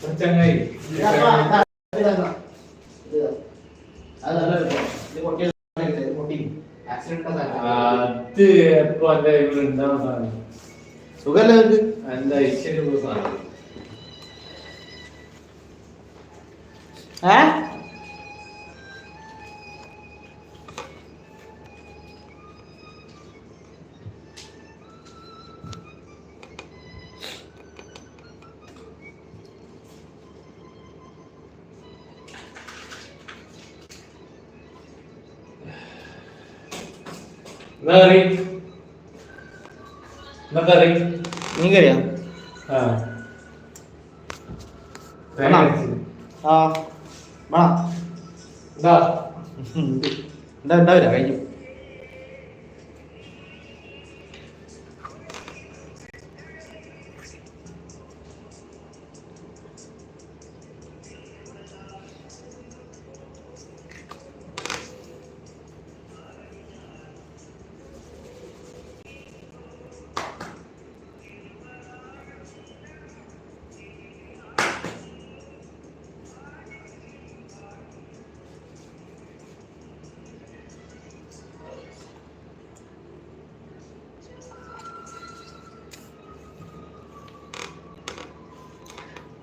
பிரச்சனை அது இப்போ அந்த இவருந்தான் சாமி சுகர்ல இருக்கு அந்த இஷ்டத்துக்கு சாமி ஆ എന്താ കറി? എന്താ കറി? ആ. എന്താ ഉണ്ടാവില്ല കഴിഞ്ഞു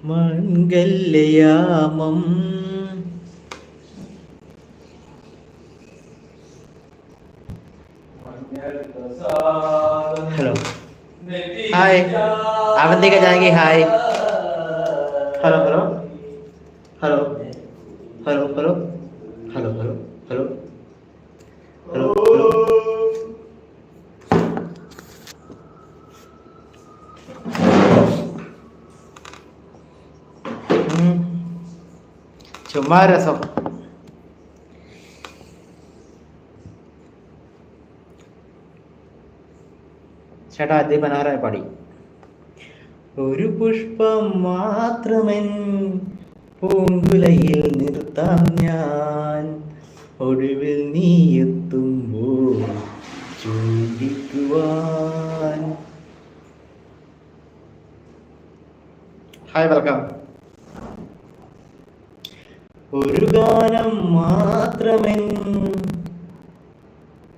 മംഗല്യയാമം. Hello. Hi. Avanthika Janaki hi. Hello hello hello. Hello. Hello hello hello hello hello hello ഉം. ചുമ്മാ രസം ചേട്ടാ ദീപനാരായ പാടി. ഒരു പുഷ്പം മാത്രമെൻ പൂങ്കുലയിൽ നിർത്താം ഞാൻ. ഒടുവിൽ നീ എത്തുമ്പോൾ ചൂണ്ടിക്കുവാൻ ഹായ് വെൽക്കം ഒരു ഗാനം മാത്രമെൻ.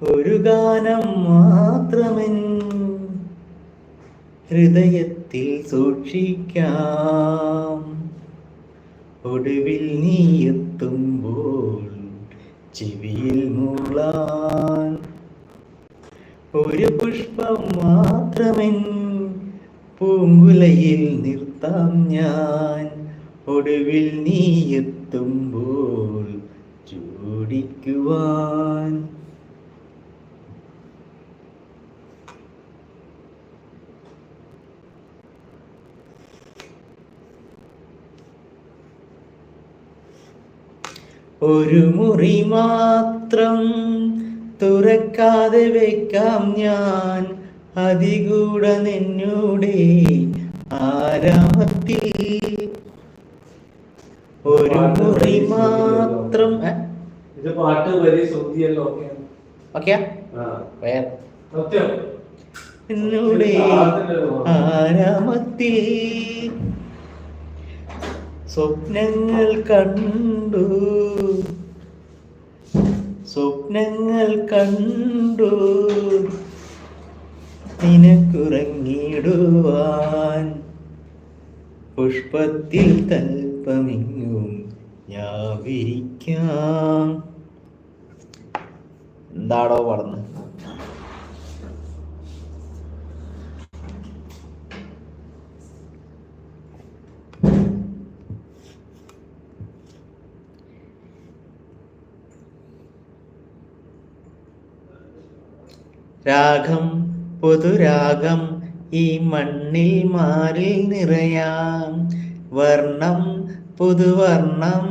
ഒരു ഗാനം മാത്രമെൻ. ഹൃദയത്തിൽ സൂക്ഷിക്കാം. ഒടുവിൽ നീ എത്തുമ്പോൾ ചെവിയിൽ മൂളാൻ. ഒരു പുഷ്പം മാത്രമെൻ. പൂങ്കുലയിൽ നിർത്താം ഞാൻ. ഒടുവിൽ നീ എത്തുമ്പോൾ ചൂടിക്കുവാൻ ഒരു മുറി മാത്രം തുറക്കാതെ വെക്കാം ഞാൻ. അതികൂട നിന്നൂടെ ആരാമത്തിൽ. ഒരു മുറി മാത്രം ഇത് പാട്ട് ശ്രുതിയല്ലോ സത്യം? നിന്നൂടെ ആരാമത്തിൽ സ്വപ്നങ്ങൾ കണ്ടു. സ്വപ്നങ്ങൾ കണ്ടു. നിനക്കുറങ്ങിടുവാൻ പുഷ്പത്തിൽ തൽപ്പമിങ്ങും ഞാൻ വിരിക്കാം എന്താടോ പറഞ്ഞു? രാഗം പൊതുരാഗം ഈ മണ്ണിൽ മാറിൽ നിറയാം. വർണം പുതുവർണം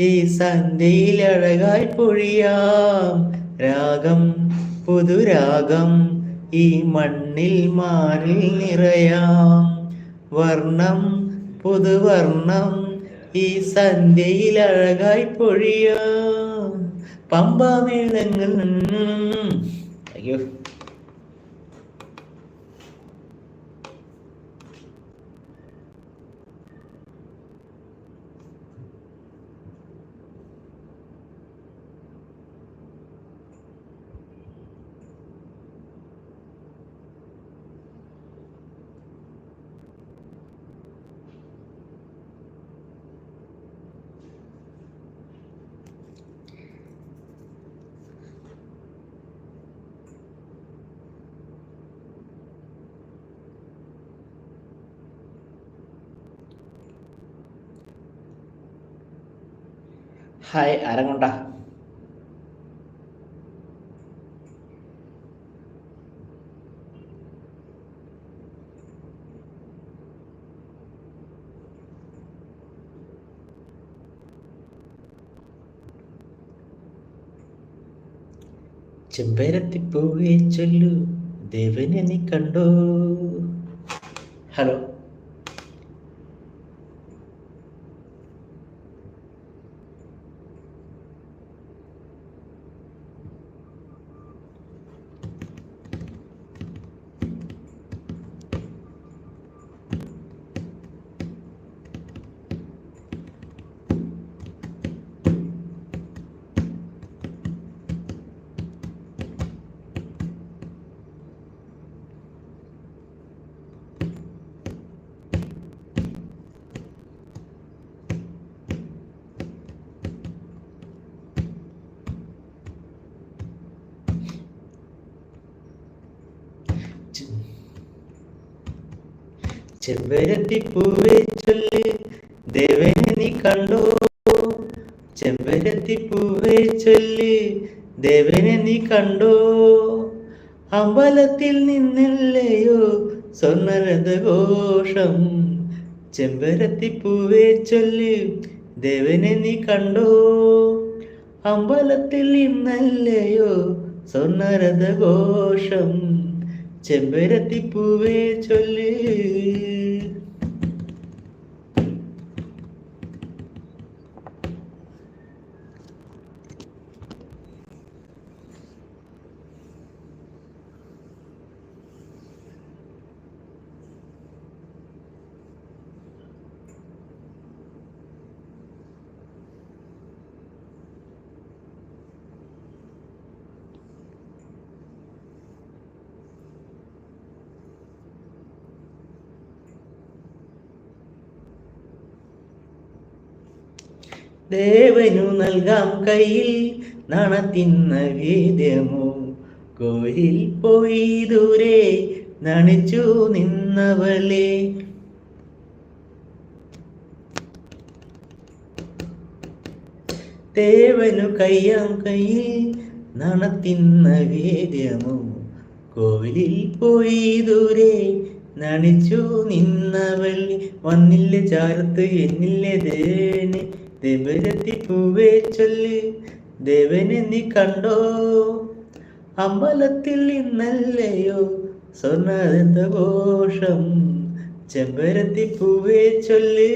ഈ സന്ധ്യയിൽ അഴകായി പൊഴിയാം. രാഗം പുതുരാഗം ഈ മണ്ണിൽ മാറി നിറയാം. വർണം പുതുവർണം ഈ സന്ധ്യയിൽ അഴകായി പൊഴിയാം. പമ്പാമേളങ്ങൾ അയ്യോ ഹായ് ആരങ്ങോണ്ട ചെമ്പരത്തിപ്പൂവേ ചൊല്ലു ദേവനെ നീ കണ്ടോ? ഹലോ? ചെമ്പരത്തിപ്പൂവേ ചൊല്ല് ദേവനെ നീ കണ്ടോ? ചെമ്പരത്തിപ്പൂവേ ചൊല്ല് ദേവനെ നീ കണ്ടോ? അമ്പലത്തിൽ നിന്നില്ലയോ ചെമ്പരത്തി ചെമ്പരത്തിപ്പൂവേ ചൊല്ല് ദേവനെ നീ കണ്ടോ? അമ്പലത്തിൽ നിന്നല്ലയോ സ്വർണരഥഘോഷം? ചെമ്പരത്തിപ്പൂവേ ചൊല്ല്. ദേവനു നൽകാം കയ്യിൽ നണത്തിന്ന വേദ്യമോ കോരിൽ പോയി ദൂരെ നണിച്ചു നിന്നവളെ. ദേവനു കയ്യാം കയ്യിൽ നണത്തിന്ന വേദ്യമോ കോവിലിൽ പോയി ദൂരെ നണിച്ചു നിന്നവൾ വന്നില്ല ചാരത്ത് എന്നില്ലേ ദേവന് ദേവരത്തി പൂവേ ചൊല്ലി ദേവനെ നീ കണ്ടോ? അമ്പലത്തിൽ ഇന്നല്ലയോ? സ്വർണഘോഷം ചെമ്പരത്തി പൂവേ ചൊല്ല്.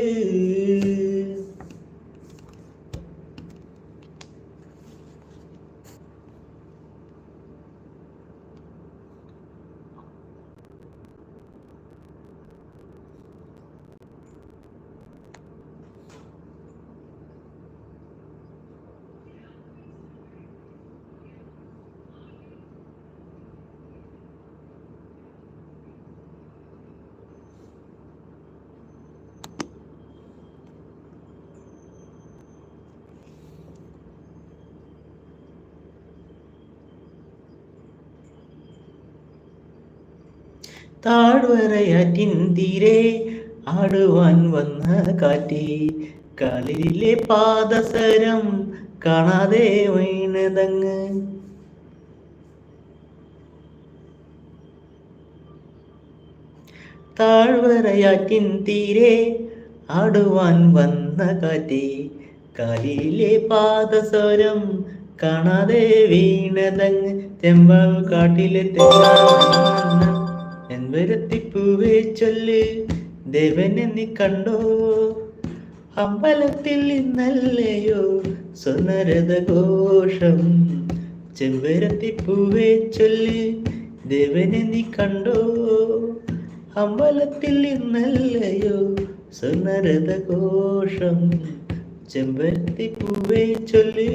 താഴ്വരയാറ്റിൻ തീരെ ആടുവാൻ വന്ന കാറ്റി. കാലിലെ പാദസരം കാണാതെ വീണതങ്ങ്. താഴ്വരയാറ്റിൻ തീരെ ആടുവാൻ വന്ന കാറ്റി. കാലിലെ പാദസരം കാണാതെ വീണതങ്ങ്. ചെമ്പാവ് കാട്ടിലെ തെങ്ങ എൻവരത്തിപ്പൂവേ ചൊല്ല് ദേവനെ നീ കണ്ടോ? അമ്പലത്തിൽ ഇന്നല്ലയോ? സ്വനരഥഘോഷം ചെമ്പരത്തിപ്പൂവേ ചൊല്ല് ദേവനെ നീ കണ്ടോ? അമ്പലത്തിൽ ഇന്നല്ലയോ? സ്വനരഥഘോഷം ചെമ്പരത്തിപ്പൂവേ ചൊല്ല്